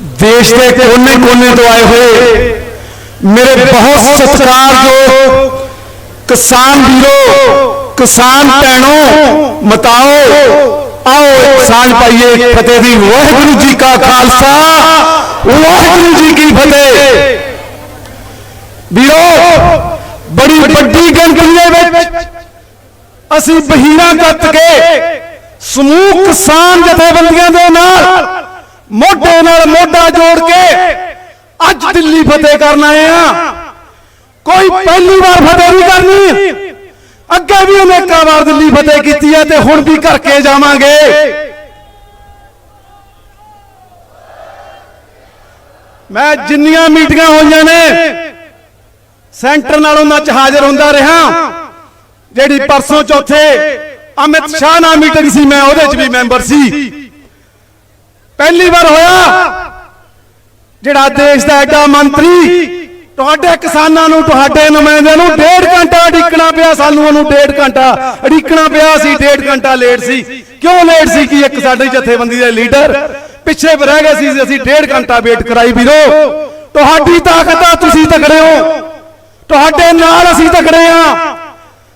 ਦੇਸ਼ ਦੇ ਕੋਨੇ-ਕੋਨੇ ਤੋਂ ਆਏ ਹੋਏ ਮੇਰੇ ਬਹੁਤ ਸਤਿਕਾਰਯੋਗ ਕਿਸਾਨ ਵੀਰੋ ਕਿਸਾਨ ਭੈਣੋ ਮਤਾਓ ਆਓ ਇੱਕ ਸਾਂਝ ਪਾਈਏ ਫਤਿਹ ਦੀ ਵਾਹਿਗੁਰੂ ਜੀ ਕਾ ਖਾਲਸਾ ਵਾਹਿਗੁਰੂ ਜੀ ਕੀ ਫਤਿਹ ਵੀਰੋ ਬੜੀ ਵੱਡੀ ਗਿਣਤੀ ਦੇ ਵਿੱਚ ਅਸੀਂ ਬਹੀਰਾਂ ਕੱਤ ਕੇ ਸਮੂਹ ਕਿਸਾਨ ਜਥੇਬੰਦੀਆਂ ਦੇ ਨਾਲ ਮੋਢੇ ਨਾਲ ਮੋਢਾ ਜੋੜ ਕੇ ਅੱਜ ਦਿੱਲੀ ਫਤਿਹ ਕਰਨ ਆਏ ਆ। ਕੋਈ ਪਹਿਲੀ ਵਾਰ ਫਤਿਹ ਨਹੀਂ ਕਰਨੀ। ਅੱਗੇ ਵੀ ਅਨੇਕਾਂ ਵਾਰ ਦਿੱਲੀ ਫਤਿਹ ਕੀਤੀ ਹੈ ਤੇ ਹੁਣ ਵੀ ਕਰਕੇ ਜਾਵਾਂਗੇ। ਮੈਂ ਜਿੰਨੀਆਂ ਮੀਟਿੰਗਾਂ ਹੋਈਆਂ ਨੇ, ਸੈਂਟਰ ਨਾਲ ਉਹਨਾਂ ਚ ਹਾਜ਼ਰ ਹੁੰਦਾ ਰਿਹਾ। ਜਿਹੜੀ ਪਰਸੋਂ ਚੌਥੇ ਅਮਿਤ ਸ਼ਾਹ ਨਾਲ ਮੀਟਿੰਗ ਸੀ, ਮੈਂ ਉਹਦੇ ਚ ਵੀ ਮੈਂਬਰ ਸੀ। ਪਹਿਲੀ ਵਾਰ ਹੋਇਆ। ਜਿਹੜਾ ਦੇਸ਼ ਦਾ ਐਡਾ ਮੰਤਰੀ, ਤੁਹਾਡੇ ਕਿਸਾਨਾਂ ਨੂੰ, ਤੁਹਾਡੇ ਨੁਮਾਇੰਦਿਆਂ ਨੂੰ ਡੇਢ ਘੰਟਾ ਅੜਿੱਕਣਾ ਪਿਆ, ਸਾਨੂੰ ਉਹਨੂੰ ਡੇਢ ਘੰਟਾ ਅੜਿੱਕਣਾ ਪਿਆ ਸੀ ਡੇਢ ਘੰਟਾ ਲੇਟ ਸੀ। ਕਿਉਂ ਲੇਟ ਸੀ ਕਿ ਇੱਕ ਸਾਡੀ ਜਥੇਬੰਦੀ ਦੇ ਲੀਡਰ ਪਿੱਛੇ ਰਹਿ ਗਏ ਸੀ, ਅਸੀਂ ਡੇਢ ਘੰਟਾ ਵੇਟ ਕਰਾਈ ਵੀਰੋ। ਤੁਹਾਡੀ ਤਾਕਤ ਆ, ਤੁਸੀਂ ਤਕੜੇ ਹੋ। ਤੁਹਾਡੇ ਨਾਲ ਅਸੀਂ ਤਕੜੇ ਆ।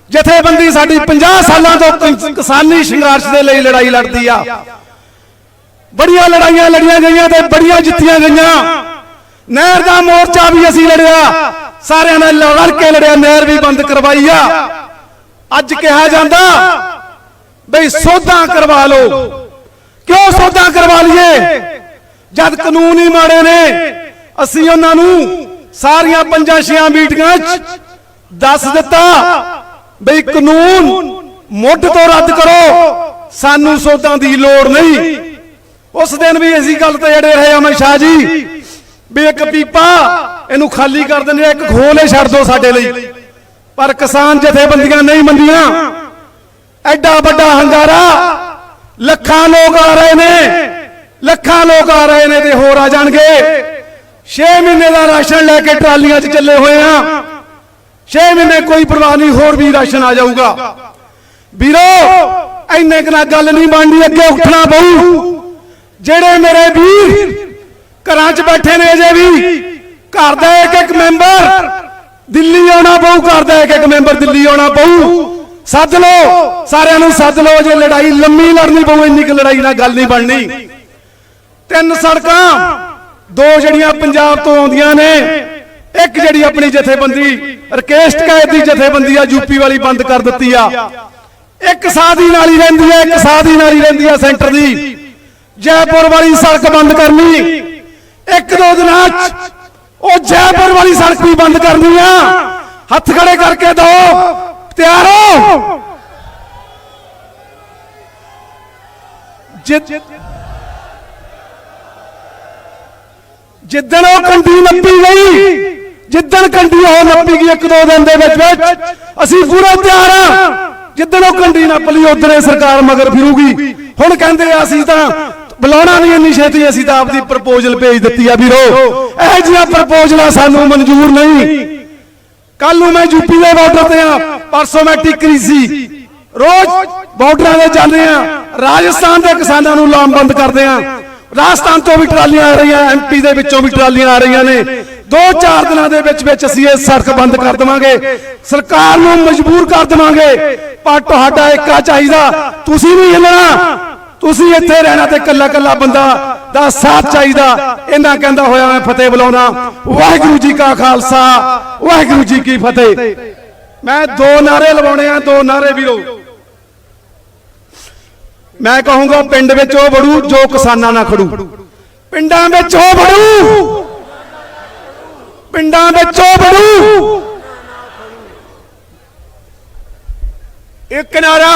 ਜਥੇਬੰਦੀ ਸਾਡੀ 50 ਸਾਲਾਂ ਤੋਂ ਕਿਸਾਨੀ ਸੰਘਰਸ਼ ਦੇ ਲਈ ਲੜਾਈ ਲੜਦੀ ਆ। ਬੜੀਆਂ ਲੜਾਈਆਂ ਲੜੀਆਂ ਗਈਆਂ ਤੇ ਬੜੀਆਂ ਜਿੱਤੀਆਂ ਗਈਆਂ। ਨਹਿਰ ਦਾ ਮੋਰਚਾ ਵੀ ਅਸੀਂ ਲੜਿਆ। ਸਾਰਿਆਂ ਨੇ ਲੜ ਕੇ ਲੜਿਆ, ਨਹਿਰ ਵੀ ਬੰਦ ਕਰਵਾਈ ਆ। ਅੱਜ ਕਿਹਾ ਜਾਂਦਾ ਬਈ ਸੋਧਾਂ ਕਰਵਾ ਲਓ। ਕਿਉਂ ਸੋਧਾਂ ਕਰਵਾ ਲਈਏ? ਜਦ ਕਾਨੂੰਨ ਹੀ ਮਾੜੇ ਨੇ, ਅਸੀਂ ਉਹਨਾਂ ਨੂੰ ਸਾਰੀਆਂ ਪੰਜਾਂ ਛੇਆਂ ਮੀਟਿੰਗਾਂ 'ਚ ਦੱਸ ਦਿੱਤਾ ਬਈ ਕਾਨੂੰਨ ਮੁੱਢ ਤੋਂ ਰੱਦ ਕਰੋ। ਸਾਨੂੰ ਸੋਧਾਂ ਦੀ ਲੋੜ ਨਹੀਂ। ਉਸ ਦਿਨ ਵੀ ਅਸੀਂ ਗੱਲ ਤੇ ਜਿਹੜੇ ਰਹੇ ਅਮਰ ਸ਼ਾਹ ਜੀ ਵੀ ਇੱਕ ਪੀਪਾ ਇਹਨੂੰ ਖਾਲੀ ਕਰ ਦਿੰਦੇ ਆ, ਇੱਕ ਖੋਲੇ ਛੱਡ ਦੋ ਸਾਡੇ ਲਈ। ਪਰ ਕਿਸਾਨ ਜਥੇਬੰਦੀਆਂ ਨਹੀਂ ਮੰਨੀਆਂ ਐਡਾ ਵੱਡਾ ਹੰਗਾਰਾ ਲੱਖਾਂ ਲੋਕ ਆ ਰਹੇ ਨੇ ਲੱਖਾਂ ਲੋਕ ਆ ਰਹੇ ਨੇ ਤੇ ਹੋਰ ਆ ਜਾਣਗੇ। 6 ਮਹੀਨੇ ਦਾ ਰਾਸ਼ਨ ਲੈ ਕੇ ਟਰਾਲੀਆਂ 'ਚ ਚੱਲੇ ਹੋਏ ਆ। 6 ਮਹੀਨੇ ਕੋਈ ਪਰਵਾਹ ਨਹੀਂ ਹੋਰ ਵੀ ਰਾਸ਼ਨ ਆ ਜਾਊਗਾ। ਵੀਰੋ ਇੰਨੇ ਕੁ ਨਾਲ ਗੱਲ ਨਹੀਂ ਬਣਦੀ ਅੱਗੇ ਉੱਠਣਾ ਪਊ। ਜਿਹੜੇ ਮੇਰੇ ਵੀਰ ਘਰਾਂ 'ਚ ਬੈਠੇ ਨੇ ਅਜੇ ਵੀ, ਘਰ ਦਾ ਇੱਕ ਇੱਕ ਮੈਂਬਰ ਦਿੱਲੀ ਆਉਣਾ ਪਊ, ਘਰ ਦਾ ਇੱਕ ਇੱਕ ਮੈਂਬਰ ਦਿੱਲੀ ਆਉਣਾ ਪਊ। ਸੱਦ ਲਓ, ਸਾਰਿਆਂ ਨੂੰ ਸੱਦ ਲਓ, ਜੇ ਲੜਾਈ ਲੰਮੀ ਲੜਨੀ ਪਊ, ਇੰਨੀ ਕੁ ਲੜਾਈ ਨਾਲ ਗੱਲ ਨਹੀਂ ਬਣਨੀ। ਤਿੰਨ ਸੜਕਾਂ, ਦੋ ਜਿਹੜੀਆਂ ਪੰਜਾਬ ਤੋਂ ਆਉਂਦੀਆਂ ਨੇ, ਇੱਕ ਜਿਹੜੀ ਆਪਣੀ ਜਥੇਬੰਦੀ ਰਕੇਸ਼ਟ ਕਾਇਦ ਦੀ ਜਥੇਬੰਦੀ ਆ ਯੂਪੀ ਵਾਲੀ ਬੰਦ ਕਰ ਦਿੱਤੀ ਆ। ਇੱਕ ਸਾਦੀ ਨਾਲੀ ਰਹਿੰਦੀ ਹੈ ਇੱਕ ਸਾਦੀ ਨਾਲੀ ਰਹਿੰਦੀ ਆ ਸੈਂਟਰ ਦੀ। ਜੈਪੁਰ ਵਾਲੀ ਸੜਕ ਬੰਦ ਕਰਨੀ। ਇੱਕ ਦੋ ਦਿਨਾਂ ਚ ਉਹ ਜੈਪੁਰ ਵਾਲੀ ਸੜਕ ਵੀ ਬੰਦ ਕਰਨੀ ਆ। ਹੱਥ ਖੜੇ ਕਰਕੇ ਦੋ। ਤਿਆਰ ਹੋ। ਜਿੱਦ ਜਿੱਦਣ ਉਹ ਕੰਡੀ ਨੱਪੀ ਗਈ, ਜਿੱਦਣ ਕੰਡੀ ਉਹ ਨੱਪੀ ਗਈ ਇੱਕ ਦੋ ਦਿਨ ਦੇ ਵਿੱਚ ਵਿੱਚ, ਅਸੀਂ ਪੂਰਾ ਤਿਆਰ ਆ। ਜਿੱਦਣ ਉਹ ਕੰਡੀ ਨੱਪ ਲਈ ਉਧਰੇ ਸਰਕਾਰ ਮਗਰ ਫਿਰੂਗੀ। ਹੁਣ ਕਹਿੰਦੇ ਆ ਅਸੀਂ ਤਾਂ ਬੁਲਾਉਣਾ ਨਹੀਂ ਇੰਨੀ ਛੇਤੀ, ਅਸੀਂ ਤਾਂ ਆਪਦੀ ਪ੍ਰਪੋਜ਼ਲ ਭੇਜ ਦਿੱਤੀ ਆ ਵੀਰੋ। ਇਹ ਜਿਹੀਆਂ ਪ੍ਰਪੋਜ਼ਲਾਂ ਸਾਨੂੰ ਮਨਜ਼ੂਰ ਨਹੀਂ। ਕੱਲ ਨੂੰ ਮੈਂ ਯੂਪੀ ਦੇ ਬਾਰਡਰ ਤੇ ਆ, ਪਰਸੋਂ ਮੈਂ ਟਿਕਰੀ ਸੀ। ਰੋਜ਼ ਬਾਰਡਰਾਂ ਤੇ ਜਾਂਦੇ ਆ, ਰਾਜਸਥਾਨ ਦੇ ਕਿਸਾਨਾਂ ਨੂੰ ਲਾਮਬੰਦ ਕਰਦੇ ਆ। ਰਾਜਸਥਾਨ ਤੋਂ ਵੀ ਟਰਾਲੀਆਂ ਆ ਰਹੀਆਂ ਐਮਪੀ ਦੇ ਵਿੱਚੋਂ ਵੀ ਟਰਾਲੀਆਂ ਆ ਰਹੀਆਂ ਨੇ। ਦੋ ਚਾਰ ਦਿਨਾਂ ਦੇ ਵਿੱਚ ਵਿੱਚ ਅਸੀਂ ਇਹ ਸੜਕ ਬੰਦ ਕਰ ਦੇਵਾਂਗੇ। ਸਰਕਾਰ ਨੂੰ ਮਜਬੂਰ ਕਰ ਦੇਵਾਂਗੇ। ਪਰ ਤੁਹਾਡਾ ਏਕਾ ਚਾਹੀਦਾ। ਤੁਸੀਂ ਵੀ ਹਿੱਲਣਾ। ਤੁਸੀਂ ਇੱਥੇ ਰਹਿਣਾ ਤੇ ਕੱਲਾ ਕੱਲਾ ਬੰਦਾ ਦਾ ਸਾਥ ਚਾਹੀਦਾ। ਇਹਨਾਂ ਕਹਿੰਦਾ ਹੋਇਆ ਮੈਂ ਫਤਿਹ ਬੁਲਾਉਣਾ ਵਾਹਿਗੁਰੂ ਜੀ ਕਾ ਖਾਲਸਾ, ਵਾਹਿਗੁਰੂ ਜੀ ਕੀ ਫਤਿਹ। ਮੈਂ ਦੋ ਨਾਰੇ ਲਵਾਉਣੇ ਆ, ਦੋ ਨਾਰੇ ਵੀਰੋ। ਮੈਂ ਕਹੂੰਗਾ ਪਿੰਡ ਵਿੱਚ ਉਹ ਬੜੂ ਜੋ ਕਿਸਾਨਾਂ ਨਾਲ ਖੜੂ। ਪਿੰਡਾਂ ਵਿੱਚ ਉਹ ਬੜੂ ਪਿੰਡਾਂ ਵਿੱਚ ਉਹ ਬੜੂ ਇੱਕ ਨਾਰਾ